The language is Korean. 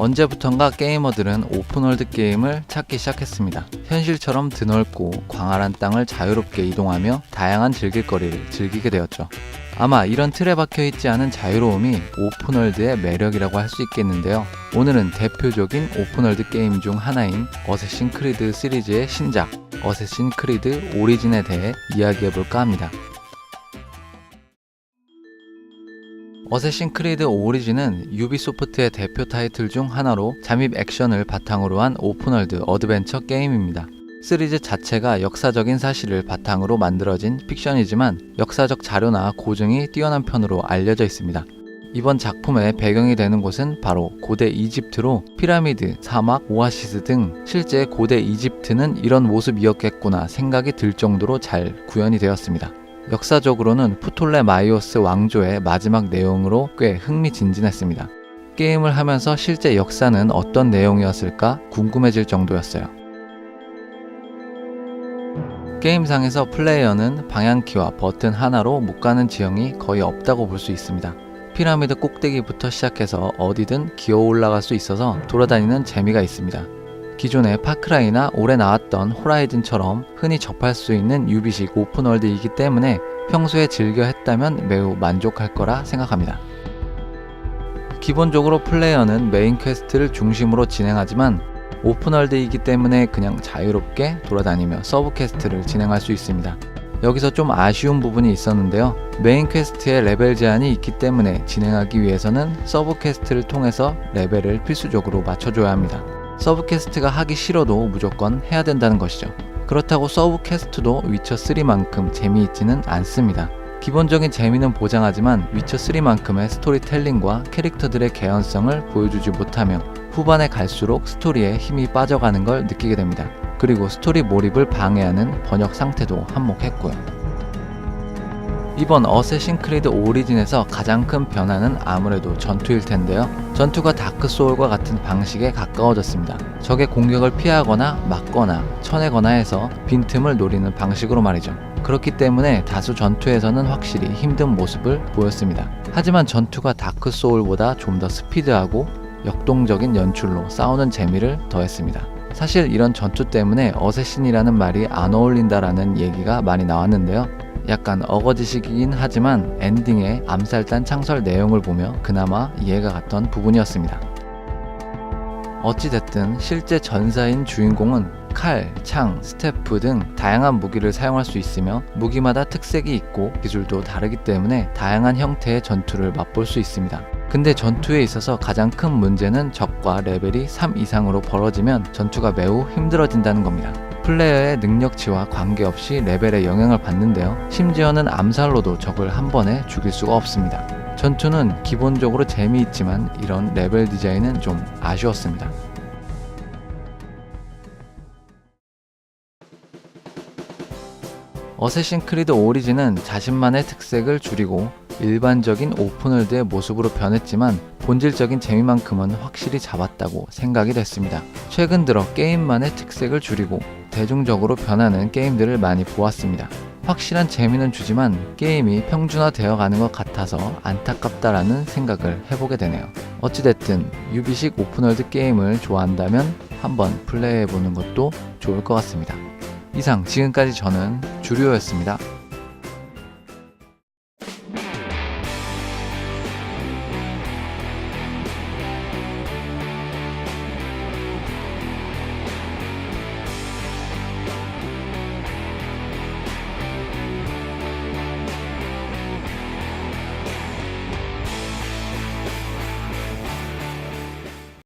언제부턴가 게이머들은 오픈월드 게임을 찾기 시작했습니다. 현실처럼 드넓고 광활한 땅을 자유롭게 이동하며 다양한 즐길거리를 즐기게 되었죠. 아마 이런 틀에 박혀 있지 않은 자유로움이 오픈월드의 매력이라고 할 수 있겠는데요. 오늘은 대표적인 오픈월드 게임 중 하나인 어쌔신 크리드 시리즈의 신작 어쌔신 크리드 오리진에 대해 이야기해 볼까 합니다. 어쌔신 크리드 오리진은 유비소프트의 대표 타이틀 중 하나로 잠입 액션을 바탕으로 한 오픈월드 어드벤처 게임입니다. 시리즈 자체가 역사적인 사실을 바탕으로 만들어진 픽션이지만 역사적 자료나 고증이 뛰어난 편으로 알려져 있습니다. 이번 작품의 배경이 되는 곳은 바로 고대 이집트로 피라미드, 사막, 오아시스 등 실제 고대 이집트는 이런 모습이었겠구나 생각이 들 정도로 잘 구현이 되었습니다. 역사적으로는 프톨레마이오스 왕조의 마지막 내용으로 꽤 흥미진진했습니다. 게임을 하면서 실제 역사는 어떤 내용이었을까 궁금해질 정도였어요. 게임상에서 플레이어는 방향키와 버튼 하나로 못 가는 지형이 거의 없다고 볼 수 있습니다. 피라미드 꼭대기부터 시작해서 어디든 기어 올라갈 수 있어서 돌아다니는 재미가 있습니다. 기존의 파크라이나 올해 나왔던 호라이즌처럼 흔히 접할 수 있는 유비식 오픈월드이기 때문에 평소에 즐겨 했다면 매우 만족할 거라 생각합니다. 기본적으로 플레이어는 메인 퀘스트를 중심으로 진행하지만 오픈월드이기 때문에 그냥 자유롭게 돌아다니며 서브 퀘스트를 진행할 수 있습니다. 여기서 좀 아쉬운 부분이 있었는데요. 메인 퀘스트에 레벨 제한이 있기 때문에 진행하기 위해서는 서브 퀘스트를 통해서 레벨을 필수적으로 맞춰줘야 합니다. 서브 퀘스트가 하기 싫어도 무조건 해야 된다는 것이죠. 그렇다고 서브 퀘스트도 위쳐 3만큼 재미있지는 않습니다. 기본적인 재미는 보장하지만 위쳐 3만큼의 스토리텔링과 캐릭터들의 개연성을 보여주지 못하며 후반에 갈수록 스토리에 힘이 빠져가는 걸 느끼게 됩니다. 그리고 스토리 몰입을 방해하는 번역 상태도 한몫했고요. 이번 어쌔신 크리드 오리진에서 가장 큰 변화는 아무래도 전투일 텐데요. 전투가 다크 소울과 같은 방식에 가까워졌습니다. 적의 공격을 피하거나 막거나 쳐내거나 해서 빈틈을 노리는 방식으로 말이죠. 그렇기 때문에 다수 전투에서는 확실히 힘든 모습을 보였습니다. 하지만 전투가 다크 소울보다 좀 더 스피드하고 역동적인 연출로 싸우는 재미를 더했습니다. 사실 이런 전투 때문에 어쌔신이라는 말이 안 어울린다라는 얘기가 많이 나왔는데요. 약간 어거지식이긴 하지만 엔딩의 암살단 창설 내용을 보며 그나마 이해가 갔던 부분이었습니다. 어찌됐든 실제 전사인 주인공은 칼, 창, 스태프 등 다양한 무기를 사용할 수 있으며 무기마다 특색이 있고 기술도 다르기 때문에 다양한 형태의 전투를 맛볼 수 있습니다. 근데 전투에 있어서 가장 큰 문제는 적과 레벨이 3 이상으로 벌어지면 전투가 매우 힘들어진다는 겁니다. 플레이어의 능력치와 관계없이 레벨에 영향을 받는데요. 심지어는 암살로도 적을 한 번에 죽일 수가 없습니다. 전투는 기본적으로 재미있지만 이런 레벨 디자인은 좀 아쉬웠습니다. 어쌔신 크리드 오리진은 자신만의 특색을 줄이고 일반적인 오픈월드의 모습으로 변했지만 본질적인 재미만큼은 확실히 잡았다고 생각이 됐습니다. 최근 들어 게임만의 특색을 줄이고 대중적으로 변하는 게임들을 많이 보았습니다. 확실한 재미는 주지만 게임이 평준화되어 가는 것 같아서 안타깝다라는 생각을 해보게 되네요. 어찌됐든 유비식 오픈월드 게임을 좋아한다면 한번 플레이해보는 것도 좋을 것 같습니다. 이상 지금까지 저는 주류였습니다.